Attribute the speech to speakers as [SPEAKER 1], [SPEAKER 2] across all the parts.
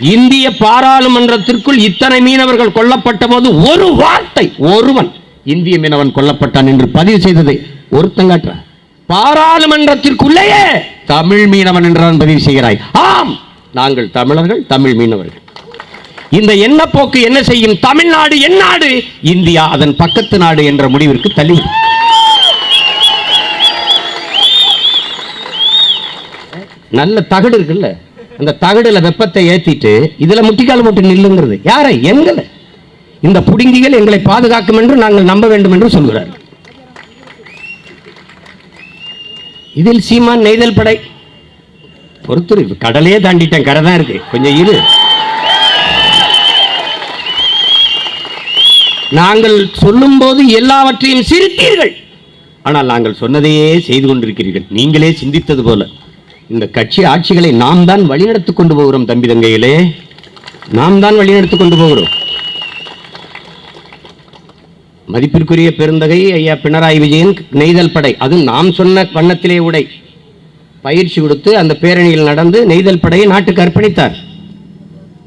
[SPEAKER 1] இந்திய பாராளுமன்றத்திற்குள் இத்தனை மீனவர்கள் கொல்லப்பட்ட போது ஒரு வார்த்தை ஒருவன் இந்திய மீனவன் கொல்லப்பட்டான் என்று பதிவு செய்ததை ஒருத்தங்காற்ற பாராளுமன்றத்திற்குள்ளேயே தமிழ் மீனவன் என்றான் பதிவு செய்கிறாய். ஆம் நாங்கள் தமிழர்கள் தமிழ் மீனவர்கள். இந்த எண்ணப்போக்கு என்ன செய்யும்? தமிழ்நாடு என் நாடு இந்தியா அதன் பக்கத்து நாடு என்ற முடிவிற்கு தள்ளி நல்ல தகடு இருக்குல்ல? அந்த தகடுல வெப்பத்தை ஏத்திட்டு இதுல முட்டிக்கால் போட்டு நில்லுங்கிறது. யாரை? எங்களை. இந்த புடுங்கிகள் எங்களை பாதுகாக்கும் என்று நாங்கள் நம்ப வேண்டும் என்று சொல்கிறார் இதில் சீமான் நெய்தல் படை. பொறுத்துரு கடலே கடலையே தாண்டிட்டேன் கரை தான் இருக்கு. கொஞ்சம் இரு. நாங்கள் சொல்லும் போது எல்லாவற்றையும் சிரித்தீர்கள். ஆனால் நாங்கள் சொன்னதையே செய்து கொண்டிருக்கிறீர்கள். நீங்களே சிந்தித்தது போல. இந்த கட்சி ஆட்சிகளை நாம் தான் வழிநடத்திக் கொண்டு போகிறோம் தம்பி தங்கையிலே நாம் தான் வழிநடத்திக் கொண்டு போகிறோம். மதிப்பிற்குரிய பெருந்தகை ஐயா பினராயி விஜயன் நெய்தல் படை. அதுவும் நாம் சொன்ன வண்ணத்திலே உடை. பயிற்சி கொடுத்து அந்த பேரணியில் நடந்து நெய்தல் படையை நாட்டுக்கு அர்ப்பணித்தார்.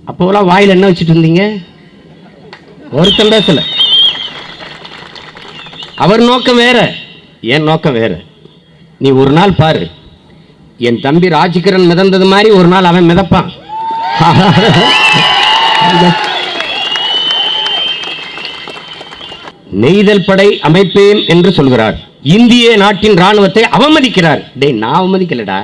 [SPEAKER 1] அப்போலாம் வாயில் என்ன வச்சுட்டு இருந்தீங்க? ஒருத்தன் பேசல அவர் நோக்கம் வேற என் நோக்கம் வேற. நீ ஒரு நாள் பாரு. என் தம்பி ராஜ்கிரண் மிதந்தது மாதிரி ஒரு நாள் அவன் மிதப்பான். நெய்தல் படை அமைப்பேன் என்று சொல்கிறார். இந்திய நாட்டின் ராணுவத்தை அவமதிக்கிறார். டேய் நான் அவமதிக்கலடா.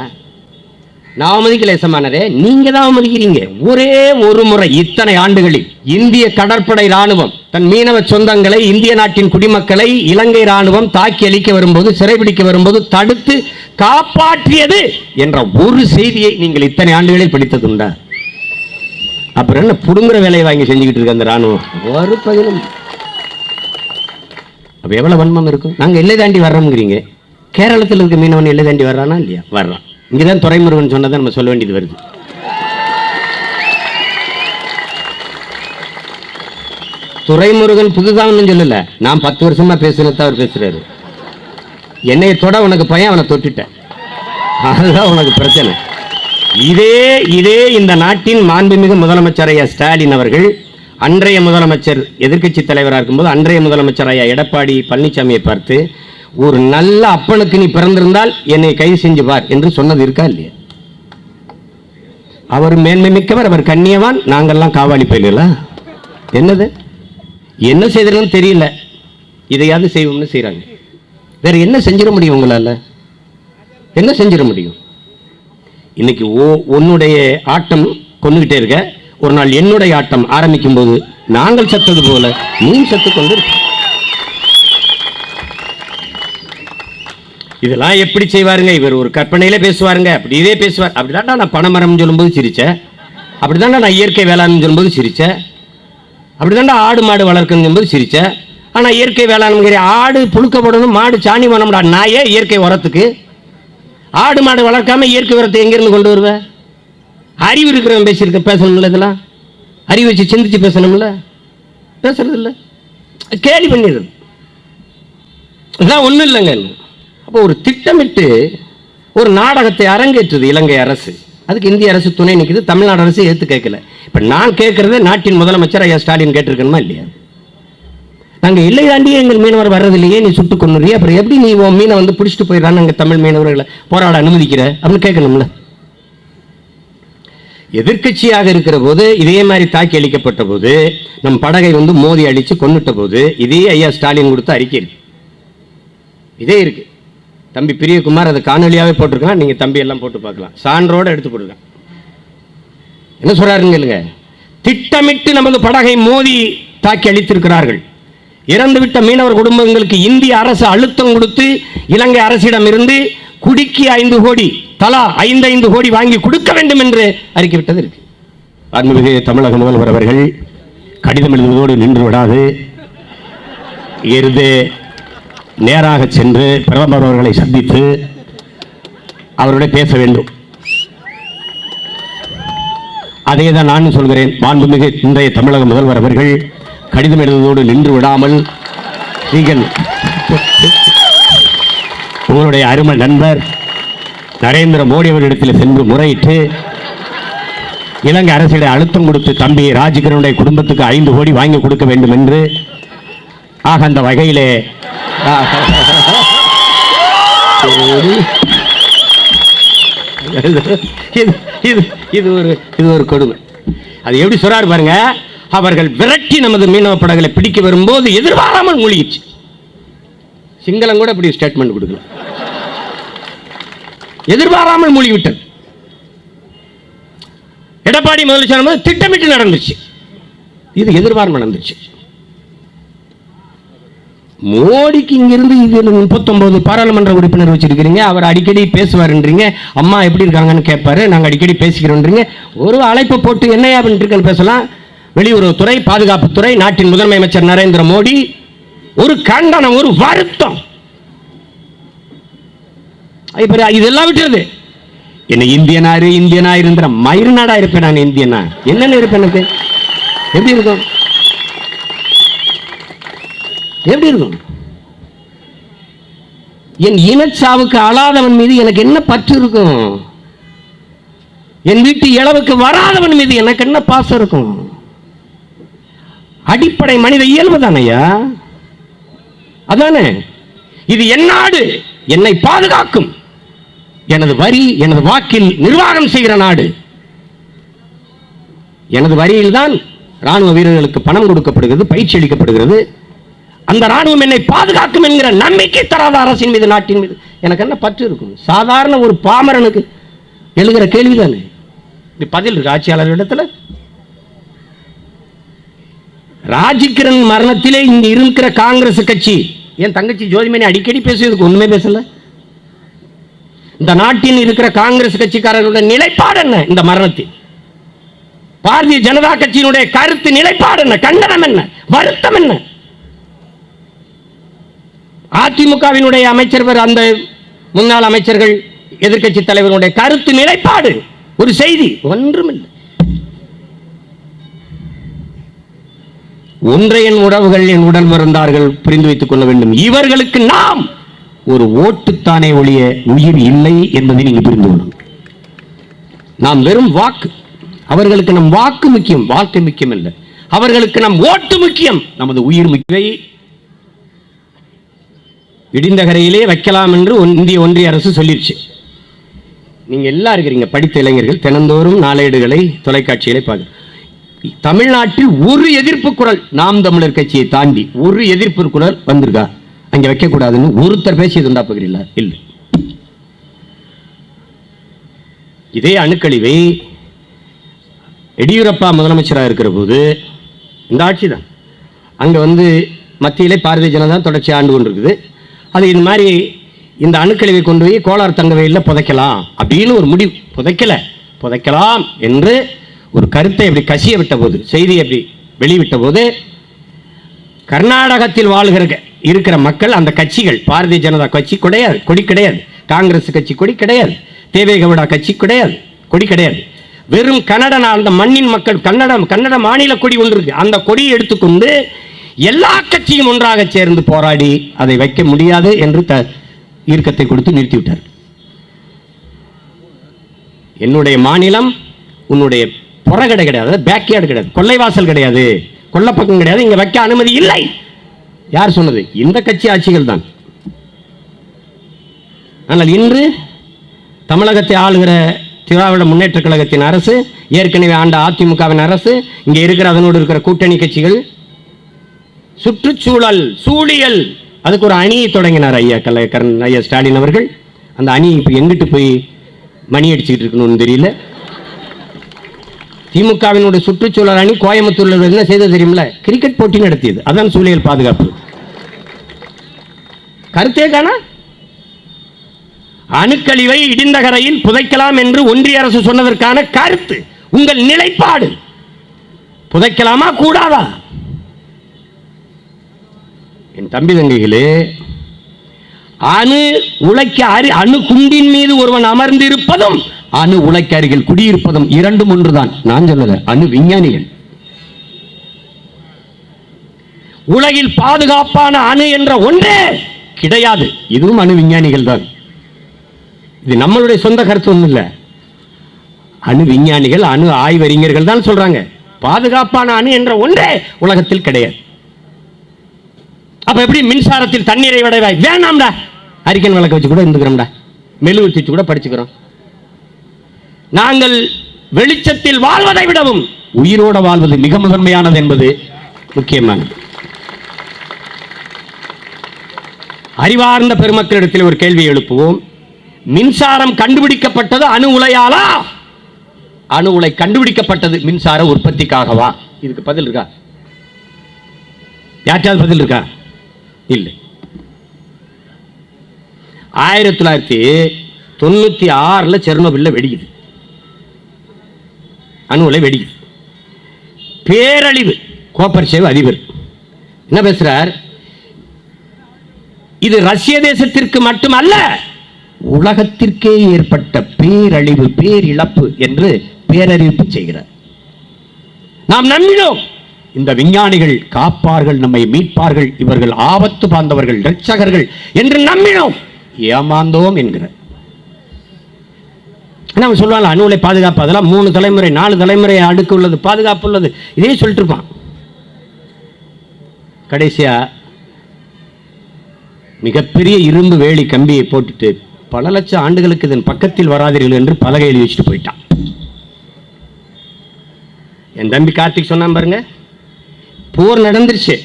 [SPEAKER 1] நான் அவமதிக்கல எசமானதே நீங்க தான் அவமதிக்கிறீங்க. ஒரே ஒரு முறை இத்தனை ஆண்டுகளில் இந்திய கடற்படை ராணுவம் தன் மீனவ சொந்தங்களை இந்திய நாட்டின் குடிமக்களை இலங்கை ராணுவம் தாக்கி அளிக்க வரும்போது சிறைபிடிக்க வரும்போது தடுத்து காப்பாற்றியது என்ற ஒரு செய்தியை நீங்கள் இத்தனை ஆண்டுகளில் படித்ததுண்டா? அப்புறம் என்ன புடுங்குற வேலையை வாங்கி செஞ்சுக்கிட்டு இருக்க அந்த ராணுவம் ஒரு பதிலும் அப்ப எவ்வளவு வன்மம் இருக்கும்? நாங்க எல்லை தாண்டி வர்றோம்ங்கிறீங்க. கேரளத்தில் இருக்க மீனவன் எல்லை தாண்டி வர்றானா இல்லையா? வர்றான். இங்கதான் துறைமுருகன் சொன்னதை நம்ம சொல்ல வேண்டியது வருது. துறைமுருகன் புதுதான் சொல்லல. நான் பத்து வருஷமா பேசுறத அவர் பேசுறாரு. என்னைய தொட உனக்கு பையன் அவனை தொட்டுட்டேன் அதுதான் உனக்கு பிரச்சனை. இதே இதே இந்த நாட்டின் மாண்புமிகு முதலமைச்சர் ஐயா ஸ்டாலின் அவர்கள் அன்றைய முதலமைச்சர் எதிர்க்கட்சி தலைவராக இருக்கும்போது அன்றைய முதலமைச்சர் ஐயா எடப்பாடி பழனிசாமியை பார்த்து ஒரு நல்ல அப்பனுக்கு நீ பிறந்திருந்தால் என்னை கைது செஞ்சு பார் என்று சொன்னது இருக்கா இல்லையா? அவர் மேன்மை மிக்கவர் அவர் கண்ணியவான். நாங்கள்லாம் காவாளி பயிலா என்னது? என்ன செய்திருன்னு தெரியல. இதையாவது செய்வோம்னு செய்கிறாங்க வேற என்ன செஞ்சிட முடியும் உங்களால? என்ன செஞ்சிட முடியும்? இன்னைக்கு ஓ உன்னுடைய ஆட்டம் கொண்டுகிட்டே இருக்க. ஒரு நாள் என்னுடைய ஆட்டம் ஆரம்பிக்கும் போது நாங்கள் சத்தது போல நீ சத்து கொண்டு இதெல்லாம் எப்படி செய்வாருங்க? இவர் ஒரு கற்பனையில பேசுவாருங்க. அப்படி இதே பேசுவார். அப்படிதான்டா நான் பனைமரம் சொல்லும்போது சிரிச்சேன் அப்படிதான்டா நான் இயற்கை வேளாண்னு சொல்லும்போது சிரிச்சேன் அப்படிதான்டா ஆடு மாடு வளர்க்கணும் சொல்லும்போது சிரிச்சேன் ஆனால் இயற்கை வேளாண்ங்கிற ஆடு புழுக்கப்படணும் மாடு சாணி பண்ணமுடா நான் ஏன் இயற்கை உரத்துக்கு? ஆடு மாடு வளர்க்காம இயற்கை உரத்தை எங்கேருந்து கொண்டு வருவேன் அறிவு இருக்கிறவன் பேசியிருக்க பேசணும்ல இதெல்லாம்? அறிவு வச்சு சிந்திச்சு பேசணும்ல? பேசுறது இல்லை கேலி பண்ணிடுறது. இதெல்லாம் ஒன்றும் இல்லைங்க. அப்போ ஒரு திட்டமிட்டு ஒரு நாடகத்தை அரங்கேற்றுது இலங்கை அரசு. அதுக்கு இந்திய அரசு துணை நிற்குது தமிழ்நாடு அரசு ஏற்று கேட்கல. இப்போ நான் கேட்கறது நாட்டின் முதலமைச்சர் ஐயா ஸ்டாலின் கேட்டிருக்கணுமா இல்லையா? நாங்கள் இல்லை தாண்டியே எங்கள் மீனவர் வர்றதில்லையே நீ சுட்டு கொண்டுறிய அப்புறம் எப்படி நீ உன் மீனை வந்து பிடிச்சிட்டு போயிடறான்னு அங்கே தமிழ் மீனவர்களை போராட அனுமதிக்கிற அப்படின்னு கேட்கணும்ல. எதிர்க்கட்சியாக இருக்கிற போது இதே மாதிரி தாக்கி அளிக்கப்பட்ட போது நம் படகை வந்து மோதி அழித்து கொண்டுட்ட போது இதே ஐயா ஸ்டாலின் கொடுத்த அறிக்கை இருக்கு. இதே இருக்குது தம்பி பிரியகுமார் அதை காணொலியாகவே போட்டிருக்கான். நீங்க தம்பி எல்லாம் போட்டு பார்க்கலாம். சான்றோடு எடுத்து போட்டுருக்கான் என்ன சொல்கிறாருங்க இல்லைங்க திட்டமிட்டு நமது படகை மோதி தாக்கி அளித்திருக்கிறார்கள் இறந்துவிட்ட மீனவர் குடும்பங்களுக்கு இந்திய அரசு அழுத்தம் கொடுத்து இலங்கை அரசிடம் இருந்து குடிக்கு ஐந்து கோடி தலா ஐந்து ஐந்து கோடி வாங்கி கொடுக்க வேண்டும் என்று அறிக்கைவிட்டது இருக்கு. அன்புமிகு தமிழக முதல்வர் அவர்கள் கடிதம் எழுதுவதோடு நின்று விடாது. இருந்து நேராக சென்று பிரதமர் அவர்களை சந்தித்து அவருடைய பேச வேண்டும். அதே தான் நானும் சொல்கிறேன். மாண்புமிகு இன்றைய தமிழக முதல்வர் அவர்கள் கடிதம் எழுதுவதோடு நின்று விடாமல் நீங்கள் உங்களுடைய அருமை நண்பர் நரேந்திர மோடி அவர்களிடத்தில் சென்று முறையிட்டு இலங்கை அரசிடம் அழுத்தம் கொடுத்து தம்பி ராஜகிரனுடைய குடும்பத்துக்கு ஐந்து கோடி வாங்கி கொடுக்க வேண்டும் என்று ஆக அந்த வகையிலே இது இது இது ஒரு இது ஒரு கொடுமை. அது எப்படி சொல்றாரு பாருங்க? அவர்கள் விரட்டி நமது மீனவ படகளை பிடிக்க வரும்போது எதிர்பாராமல் மூழ்கிச்சு சிங்களம் கூட இப்படி ஸ்டேட்மெண்ட் கொடுக்கல எதிர்பாராமல் மூழ்கிவிட்டது. எடப்பாடி முதலமைச்சர் திட்டமிட்டு நடந்துச்சு. இது எதிர்பார்ப்பு நடந்துச்சு. மோடிக்கு இங்கிருந்து இது முப்பத்தொன்பது பாராளுமன்ற உறுப்பினர் வச்சிருக்கிறீங்க? அவர் அடிக்கடி பேசுவாருன்றீங்க. அம்மா எப்படி இருக்காங்கன்னு கேட்பாரு. நாங்க அடிக்கடி பேசிக்கிறோன்றீங்க. ஒரு அழைப்பு போட்டு என்னையா பண்ணிட்டு பேசலாம். வெளியுறவுத்துறை பாதுகாப்புத்துறை நாட்டின் முதன்மை அமைச்சர் நரேந்திர மோடி ஒரு கண்டனம் ஒரு வருத்தம். இதெல்லாம் விட்டுறது என்ன இந்தியனாரு இந்தியனா இருந்த மயிர் நாடா இருப்பேன் நான் இந்தியனா. என்னென்ன இருப்பேன் எனக்கு? எப்படி இருக்கும்? எப்படி இருக்கும்? என் இனச்சாவுக்கு அழாதவன் மீது எனக்கு என்ன பற்று இருக்கும்? என் வீட்டு இளவுக்கு வராதவன் மீது எனக்கு என்ன பாசம் இருக்கும்? அடிப்படை மனித இயல்பு தானையா அதானே? இது என் நாடு என்னை பாதுகாக்கும். எனது வரி எனது வாக்கில் நிர்வாகம் செய்கிற நாடு. எனது வரியில்தான் ராணுவ வீரர்களுக்கு பணம் கொடுக்கப்படுகிறது பயிற்சி அளிக்கப்படுகிறது. அந்த ராணுவம் என்னை பாதுகாக்கும் என்கிற நம்பிக்கை தராத அரசின் மீது நாட்டின் மீது. எனக்கு என்ன பற்று இருக்கும் சாதாரண ஒரு பாமரனுக்கு எழுகிற கேள்விதானே? இது பதில் இருக்கு ஆட்சியாளர் இடத்துல. ராஜிகிரண் மரணத்திலே இங்க இருக்கிற காங்கிரஸ் கட்சி என் தங்கச்சி ஜோதிமணி அடிக்கடி பேசுவதுக்கு ஒண்ணுமே பேசல. இந்த நாட்டில் இருக்கிற காங்கிரஸ் கட்சிக்காரர்களுடைய நிலைப்பாடு என்ன இந்த மரணத்தில்? பாரதிய ஜனதா கட்சியினுடைய கருத்து நிலைப்பாடு என்ன? கண்டனம் என்ன? வருத்தம் என்ன? அதிமுகவினுடைய அமைச்சர் அந்த முன்னாள் அமைச்சர்கள் எதிர்கட்சி தலைவருடைய கருத்து நிலைப்பாடு. ஒரு செய்தி ஒன்றுமில்லை. ஒன்றை என் உறவுகள் என் உடல் மறந்தார்கள் புரிந்து வைத்துக் கொள்ள வேண்டும். இவர்களுக்கு நாம் ஒரு ஓட்டுத்தானே ஒழிய உயிர் இல்லை என்பதை நீங்க புரிந்து கொள்ளணும். நாம் வெறும் வாக்கு. அவர்களுக்கு நம் வாக்கு முக்கியம் வாழ்க்கை முக்கியம் இல்லை அவர்களுக்கு நம் ஓட்டு முக்கியம். நமது உயிர் முக்கிய இடிந்தகரையிலே வைக்கலாம் என்று இந்திய ஒன்றிய அரசு சொல்லிருச்சு. நீங்க எல்லாம் இருக்கிறீங்க படித்த இளைஞர்கள் தினந்தோறும் நாளேடுகளை தொலைக்காட்சிகளை பார்க்க தமிழ்நாட்டில் ஒரு எதிர்ப்பு குரல் நாம் தமிழர் கட்சியை தாண்டி ஒரு எதிர்ப்பு குரல் வந்திருக்கா? அங்க வைக்கக்கூடாதுன்னு ஒருத்தர் பேசியது உண்டா இல்லை. இதே அணுக்கழிவை எடியூரப்பா முதலமைச்சராக இருக்கிற போது இந்த ஆட்சி தான். அங்கே வந்து மத்தியிலே பாரதிய ஜனதா தொடர்ச்சி ஆண்டு கொண்டிருக்குது. அது இது மாதிரி இந்த அணுக்கழிவை கொண்டு போய் கோலார் தங்கவையில் புதைக்கலாம் அப்படின்னு ஒரு முடிவு. புதைக்கல. புதைக்கலாம் என்று ஒரு கருத்தை இப்படி கசிய விட்ட போது செய்தியை அப்படி வெளிவிட்ட போது கர்நாடகத்தில் வாழ்கிற இருக்கிற மக்கள் அந்த கட்சிகள் பாரதிய ஜனதா கட்சி கிடையாது கொடி கிடையாது. காங்கிரஸ் கட்சி கொடி கிடையாது. தேவேகவுடா கட்சி கிடையாது கொடி கிடையாது. வெறும் கன்னட அந்த மண்ணின் மக்கள் கன்னடம் கன்னட மாநில கொடி ஒன்று இருக்கு. அந்த கொடியை எடுத்துக்கொண்டு எல்லா கட்சியும் ஒன்றாக சேர்ந்து போராடி அதை வைக்க முடியாது என்று த ஈர்க்கத்தை கொடுத்து நிறுத்திவிட்டார். என்னுடைய மாநிலம் உன்னுடைய புறகடை கிடையாது. பேக்யார்டு கிடையாது. கொள்ளைவாசல் கிடையாது. கொல்லப்பக்கம் கிடையாது. இங்கே வைக்க அனுமதி இல்லை. யார் சொன்னது? இந்த கட்சி ஆட்சிகள் தான். ஆனால் இன்று தமிழகத்தை ஆளுகிற திராவிட முன்னேற்ற கழகத்தின் அரசு ஏற்கனவே ஆண்ட அதிமுகவின் அரசு இங்கே இருக்கிற அதனோடு இருக்கிற கூட்டணி கட்சிகள் சுற்றுச்சூழல் சூழியல். அதுக்கு ஒரு அணியை தொடங்கினார் ஐயா கலை ஐயா ஸ்டாலின் அவர்கள். அந்த அணி இப்போ எங்கிட்டு போய் மணி அடிச்சுக்கிட்டு இருக்கணும்னு தெரியல. திமுகவினுடைய சுற்றுச்சூழல் அணி கோயம்புத்தூர்ல என்ன செய்தது தெரியுமில்ல? கிரிக்கெட் போட்டி நடத்தியது. அதான் சூழியல் பாதுகாப்பு. கருத்தே காணா? அணுக்கழிவை இடிந்தகரையில் புதைக்கலாம் என்று ஒன்றிய அரசு சொன்னதற்கான கருத்து. உங்கள் நிலைப்பாடு. புதைக்கலாமா? கூடாதா? என் தம்பி தங்கைகளே அணு உழைக்க அரு அணு குண்டின் மீது ஒருவன் அமர்ந்திருப்பதும் அணு உழைக்க அருகில் குடியிருப்பதும் இரண்டும் ஒன்றுதான். நான் சொல்லல அணு விஞ்ஞானிகள். உலகில் பாதுகாப்பான அணு என்ற ஒன்றே கிடையாது. இதுவும் அணு விஞ்ஞானிகள் தான். இது நம்மளுடைய சொந்த கருத்து ஒன்றும் இல்லை. அணு விஞ்ஞானிகள் அணு ஆய்வறிஞர்கள் தான் சொல்றாங்க. பாதுகாப்பான அணு என்ற ஒன்றே உலகத்தில் கிடையாது. அப்ப எப்படி மின்சாரத்தில் தண்ணீரை விடவாய்? வேணாம்டா. அரிக்கன் விளக்க வச்சு கூட இருந்துக்கிறோம்டா. மெழுகு வச்சு கூட படிச்சுக்கிறோம். நாங்கள் வெளிச்சத்தில் வாழ்வதை விடவும் உயிரோட வாழ்வது மிக முதன்மையானது என்பது முக்கியமானது. அறிவார்ந்த பெருமக்களிடத்தில் ஒரு கேள்வி எழுப்புவோம். மின்சாரம் கண்டுபிடிக்கப்பட்டது அணு உலையாலா? அணு உலை கண்டுபிடிக்கப்பட்டது மின்சார உற்பத்திக்காகவா? இதுக்கு பதில் இருக்கா? யாற்றாவது பதில் இருக்கா? இல்லை. ஆயிரத்தி தொள்ளாயிரத்தி தொண்ணூத்தி ஆறுல செர்னோபில்ல வெடிக்குது. அணு உலை வெடிக்குது. பேரழிவு கோப்பர் சேவ் அதிபர். என்ன பேசுறார்? இது ரஷ்ய தேசத்திற்கு மட்டுமல்ல உலகத்திற்கே ஏற்பட்ட பேரழிவு பேரிழப்பு என்று பேரறிவிப்பு செய்கிறார். நாம் நம்பினோம். இந்த விஞ்ஞானிகள் காப்பார்கள் நம்மை மீட்பார்கள் இவர்கள் ஆபத்து பாந்தவர்கள் ரட்சகர்கள் என்று நம்பினோம். ஏமாந்தோம் என்கிறார் நம்ம சொல்லுவாங்க அணுலை பாதுகாப்பு அதெல்லாம் மூணு தலைமுறை நாலு தலைமுறை அடுக்கு உள்ளது பாதுகாப்பு உள்ளது. இதே சொல்லிட்டு இருப்பான். கடைசியா மிகப்பெரிய இரும்பு வேலி கம்பியை போட்டுட்டு பல லட்சம் ஆண்டுகளுக்கு இதன் பக்கத்தில் வராதீர்கள் என்று பலகை எழுதி வச்சுட்டு போயிட்டான். என் தம்பி கார்த்திக் சொன்னான் பாருங்க போர் நடந்துருச்சு.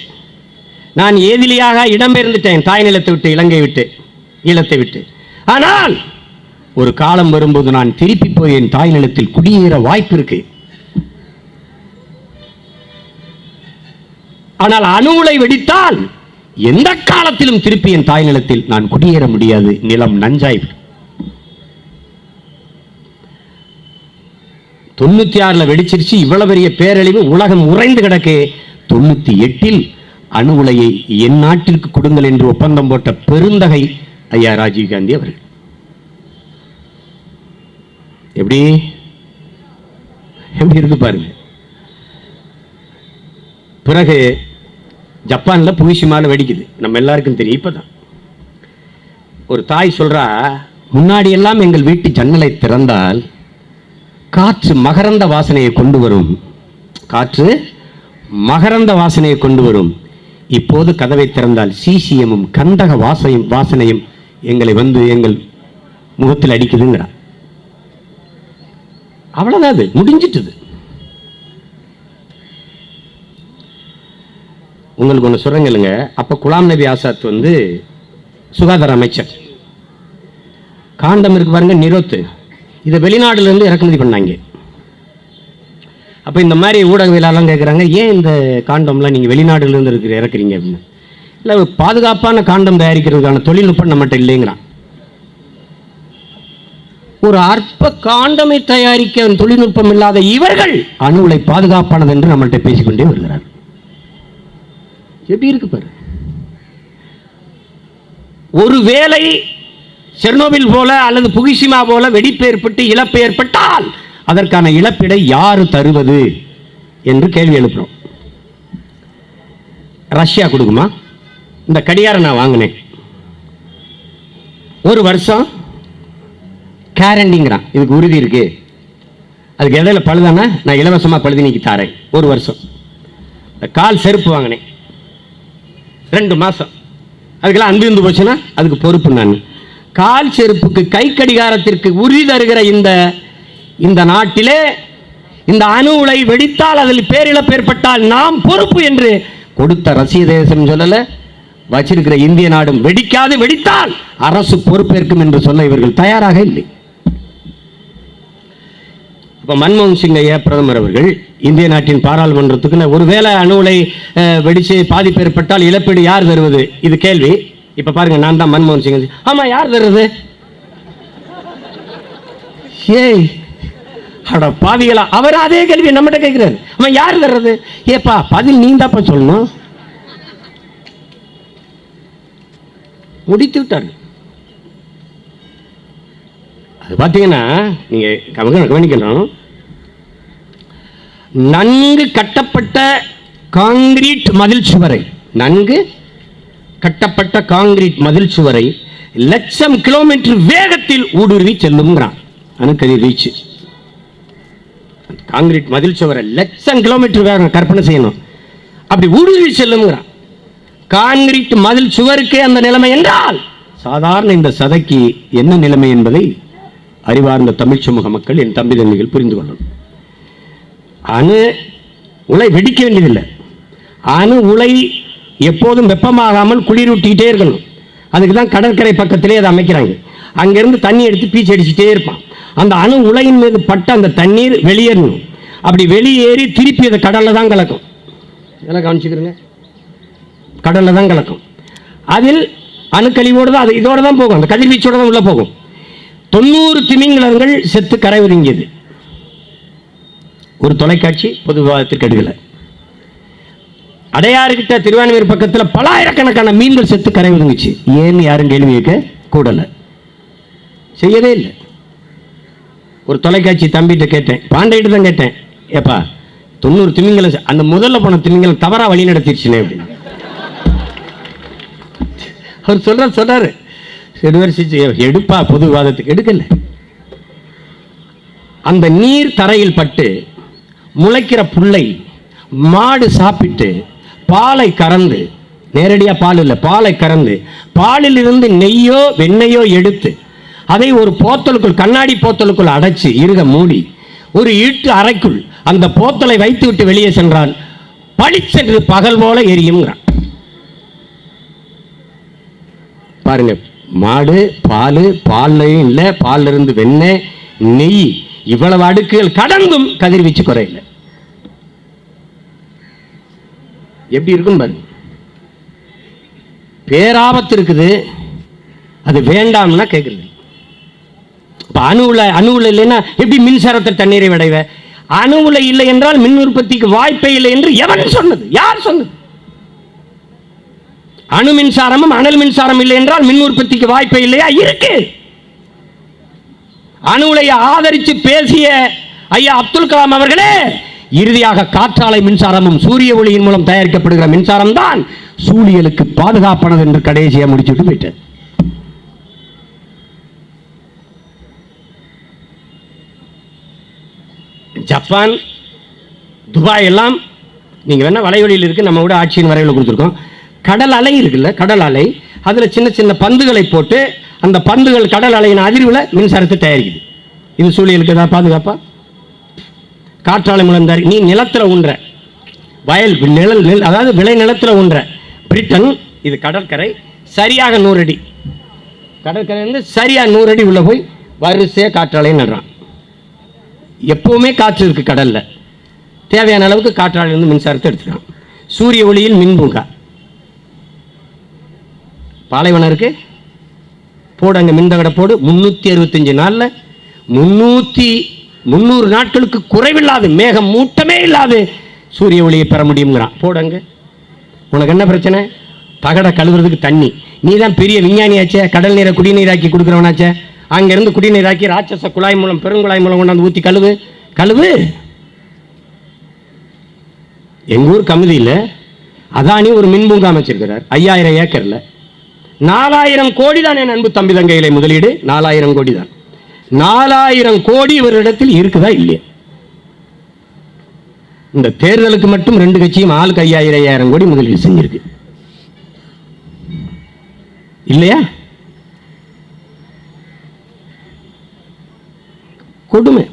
[SPEAKER 1] நான் ஏதிலியாக இடம்பெயர்ந்துட்டேன். தாய் நிலத்தை விட்டு இலங்கை விட்டு ஈழத்தை விட்டு. ஆனால் ஒரு காலம் வரும்போது நான் திருப்பி போய் என் தாய் நிலத்தில் குடியேற வாய்ப்பு இருக்கு. ஆனால் அணு உலை வெடித்தால் எந்த காலத்திலும் திருப்பி என் தாய் நிலத்தில் நான் குடியேற முடியாது. நிலம் நஞ்சாய் தொண்ணூத்தி ஆறுல வெடிச்சிருச்சு. இவ்வளவு பெரிய பேரழிவு உலகம் உறைந்து கிடக்கு. தொண்ணூத்தி எட்டில் அணு உலையை என் நாட்டிற்கு கொடுங்கள் என்று ஒப்பந்தம் போட்ட பெருந்தகை ஐயா ராஜீவ் காந்தி அவர்கள். எப்படி? எப்படி இருக்கு பாருங்க. பிறகு ஜப்பானில் புகிஷிமால வெடிக்குது. நம்ம எல்லாருக்கும் தெரியும் இப்பதான். ஒரு தாய் சொல்றா முன்னாடி எல்லாம் எங்கள் வீட்டு ஜன்னலை திறந்தால் காற்று மகரந்த வாசனையை கொண்டு வரும். காற்று மகரந்த வாசனையை கொண்டு வரும். இப்போது கதவை திறந்தால் சீசியமும் கந்தக வாசையும் வாசனையும் எங்களை வந்து எங்கள் முகத்தில் அடிக்குதுங்கிறா அவ்வளவுதான் அது. முடிஞ்சிட்டுது. உங்களுக்கு ஒன்று சொல்கிறேங்க அப்போ குலாம் நபி ஆசாத் வந்து சுகாதார அமைச்சர். காண்டம் இருக்கு பாருங்க நிரோத்து. இதை வெளிநாடுல இருந்து இறக்குமதி பண்ணாங்க. அப்போ இந்த மாதிரி ஊடகவியலாளர்லாம் கேட்குறாங்க ஏன் இந்த காண்டம்லாம் நீங்கள் வெளிநாடுல இருந்து இருக்கிற இறக்குறீங்க? அப்படின்னு. இல்லை பாதுகாப்பான காண்டம் தயாரிக்கிறதுக்கான தொழில்நுட்பம் நம்மகிட்ட இல்லைங்கிறான். ஒரு அற்ப காண்டமை தயாரிக்க தொழில்நுட்பம் இல்லாத இவர்கள் அணுவுலை பாதுகாப்பானது என்று நம்மள்ட்ட பேசிக்கொண்டே வருகிறார் எப்படி இருக்கு பாரு? ஒருவேளை செர்னோபில் போல அல்லது புகிஷிமா போல வெடிப்பு ஏற்பட்டு இழப்பு ஏற்பட்டால் அதற்கான இழப்பீடை யாரு தருவது என்று கேள்வி எழுப்புறோம். ரஷ்யா கொடுக்குமா? இந்த கடிகாரம் நான் வாங்கினேன். ஒரு வருஷம் கேரண்டிங்கிறான். இதுக்கு உறுதி இருக்கு. அதுக்கு இடையில பழுதானா நான் இலவசமா பழுது நீக்கி தாரேன். ஒரு வருஷம். கால் செருப்பு வாங்கினேன். ரெண்டு மாசம். அதுக்கெல்லாம் அன்பு இருந்து போச்சுன்னா அதுக்கு பொறுப்பு நான். கால் செருப்புக்கு கை கடிகாரத்திற்கு உறுதி தருகிற இந்த இந்த நாட்டிலே இந்த அணு உலை வெடித்தால் அதில் பேரிழப்பு ஏற்பட்டால் நாம் பொறுப்பு என்று கொடுத்த ரசிய தேசம் சொல்லல வச்சிருக்கிற இந்திய நாடும் வெடிக்காது வெடித்தால் அரசு பொறுப்பேற்கும் என்று சொல்ல இவர்கள் தயாராக இல்லை. இப்போ மன்மோகன் சிங் ஐயா பிரதமர் அவர்கள் இந்திய நாட்டின் பாராளுமன்றத்துக்கு ஒருவேளை அணு உலை வெடிச்சு பாதிப்பு ஏற்பட்டால் இழப்பீடு யார் தருவது? இது கேள்வி. இப்ப பாருங்க நான் தான் மன்மோகன் சிங் ஆமா யார் தருவது ஏய் அட பாவிகளா அவர் அதே கேள்வி நம்மகிட்ட கேட்கிறாரு. அவன் யார் வர்றது? ஏப்பா பதில் நீ தாப்பா சொல்லணும். முடித்து விட்டாரு. அது பார்த்தீங்கன்னா நீங்க கவன கவனிக்கணும். நன்கு கட்டப்பட்ட காங்கிரீட் மதில் சுவரை நன்கு கட்டப்பட்ட காங்கிரீட் மதில் சுவரை லட்சம் கிலோமீட்டர் வேகத்தில் ஊடுருவி செல்லுங்கிறான் அணுக்கதிர் வீச்சு. காங்கிரீட் மதில் சுவரை லட்சம் கிலோமீட்டர் வேகம் கற்பனை செய்யணும். அப்படி ஊடுருவி செல்லுங்கிறான். கான்கிரீட் மதில் சுவருக்கே அந்த நிலைமை என்றால் சாதாரண இந்த சதைக்கு என்ன நிலைமை என்பதை அறிவார்ந்த தமிழ் சமூக மக்கள் என் தம்பி தம்பிகள் புரிந்து கொள்ளணும். அணு உலை வெடிக்க வேண்டியதில்லை. அணு உலை எப்போதும் வெப்பமாகாமல் குளிரூட்டிக்கிட்டே இருக்கணும். அதுக்கு தான் கடற்கரை பக்கத்திலே அதை அமைக்கிறாங்க. அங்கேருந்து தண்ணி எடுத்து பீச்சு அடிச்சுட்டே இருப்பான். அந்த அணு உலையின் மீது பட்ட அந்த தண்ணீர் வெளியேறணும் அப்படி வெளியேறி திருப்பி அதை கடலில் தான் கலக்கும். இதெல்லாம் கவனிச்சுக்கிறேங்க. கடலில் தான் கலக்கும். அதில் அணுக்கழிவோடு தான் அது இதோடு தான் போகும். அந்த கதிர்வீச்சோடு தான் உள்ளே போகும். தொண்ணூறு திமிங்கலங்கள் செத்து கரை ஒதுங்கியது. ஒரு தொலைக்காட்சி பொது விவாதத்திற்கு எடுக்கலை. அடையாறுகிட்ட திருவான்மையூர் பக்கத்தில் பலாயிரக்கணக்கான மீன்கள் செத்து கரை ஒதுங்குச்சு. ஏன்னு யாரும் கேள்வி கேட்க கூடலை. செய்யவே இல்லை. ஒரு தொலைக்காட்சி தம்பிகிட்ட கேட்டேன். பாண்டையிட்ட தான் கேட்டேன். ஏப்பா தொண்ணூறு திமிங்கலம் அந்த முதல்ல போன திமிங்கலம் தவறா வழி நடத்திடுச்சுனே அப்படின்னு. அவர் சொல்றாரு சொல்றாரு. விமர்சிச்சு எடுப்பா பொது விவாதத்துக்கு எடுக்கல. அந்த நீர் தரையில் பட்டு முளைக்கிற புல்லை மாடு சாப்பிட்டு பாலை கறந்து நேரடியாக பால் இல்லை பாலை கறந்து பாலிலிருந்து நெய்யோ வெண்ணையோ எடுத்து அதை ஒரு போத்தலுக்குள் கண்ணாடி போத்தலுக்குள் அடைச்சு இருக மூடி ஒரு ஈட்டு அறைக்குள் அந்த போத்தலை வைத்து விட்டு வெளியே சென்றான். பளிச்சென்று பகல் போல எரியுங்கிறான் பாருங்க மாடு பால் பால்லையும் இல்லை பால்ல இருந்து வெண்ணெய் நெய் இவ்வளவு அடுக்குகள் கடந்தும் கதிர்வீச்சு குறையில. எப்படி இருக்கும் பாருங்க. பேராபத்து இருக்குது. அது வேண்டாம்னா கேட்குறது இப்போ அணுவில் அணுவில் இல்லைன்னா எப்படி மின்சாரத்தை தண்ணீரை விடைவ அணுவில் இல்லை என்றால் மின் உற்பத்திக்கு வாய்ப்பே இல்லை என்று எவன் சொன்னது? யார் சொன்னது? அணு மின்சாரமும் அனல் மின்சாரம் இல்லை என்றால் மின் உற்பத்திக்கு வாய்ப்பே இல்லையா? இருக்கு. அணுலை ஆதரித்து பேசிய ஐயா அப்துல் கலாம் அவர்களே இறுதியாக காற்றாலை மின்சாரமும் சூரிய ஒளியின் மூலம் தயாரிக்கப்படுகிற மின்சாரம் தான் சூழியலுக்கு பாதுகாப்பானது என்று கடைசியாக முடிச்சுட்டு போயிட்டது ஜப்பான் துபாய் எல்லாம் நீங்க வேணால் வலைவழியில் இருக்கு நம்ம கூட ஆட்சியின் வரைவில் கொடுத்துருக்கோம். கடல் அலை இருக்குல்ல கடல் அலை அதுல சின்ன சின்ன பந்துகளை போட்டு அந்த பந்துகள் கடல் அலையின் அதிர்வுல மின்சாரத்தை தயாரிக்குது. இது சூழலுக்கு ஏதாவது பாதுகாப்பா? காற்றாலை மூலம் தயாரி நீ நிலத்துல உண்ற. வயல் நிழல் நெல் அதாவது விளை நிலத்துல உண்ற. பிரிட்டன் இது கடற்கரை சரியாக நூறு அடி. கடற்கரை வந்து சரியா நூறு அடி உள்ள போய் வரிசையாக காற்றாலையை நடுறான். எப்போவுமே காற்று இருக்கு கடல்ல. தேவையான அளவுக்கு காற்றாலிருந்து மின்சாரத்தை எடுத்துக்கலாம். சூரிய ஒளியில் மின் பூங்கா. பாலைவனம் இருக்குது போடு அங்கே மின்தகடை போடு. முந்நூற்றி அறுபத்தஞ்சு நாளில் முந்நூற்றி முந்நூறு நாட்களுக்கு குறைவில்லாது மேகம் மூட்டமே இல்லாது சூரிய ஒளியை பெற முடியுங்கிறான் போடு அங்கே. உனக்கு என்ன பிரச்சனை? தகடை கழுவுறதுக்கு தண்ணி. நீ தான் பெரிய விஞ்ஞானியாச்சே கடல் நீரை குடிநீராக்கி கொடுக்குறவனாச்சே. அங்கேருந்து குடிநீராக்கி ராட்சச குழாய் மூலம் பெருங்குழாய் மூலம் கொண்டாந்து ஊற்றி கழுவு. கழுவு. எங்க ஊர் கமிதியில் அதானி ஒரு மின்பூங்கா அமைச்சிருக்கிறார் ஐயாயிரம் ஏக்கர்ல. நாலாயிரம் கோடி தான் என் அன்பு தம்பி தங்கையிலே முதலீடு நாலாயிரம் கோடி தான். நாலாயிரம் கோடி இவரிடத்தில் இருக்குதா இல்லையா? இந்த தேர்தலுக்கு மட்டும் ரெண்டு கட்சியும் ஆளுக்கு ஐயாயிரம் ஐயாயிரம் கோடி முதலீடு செஞ்சிருக்கு. இல்லையா? கொடுமை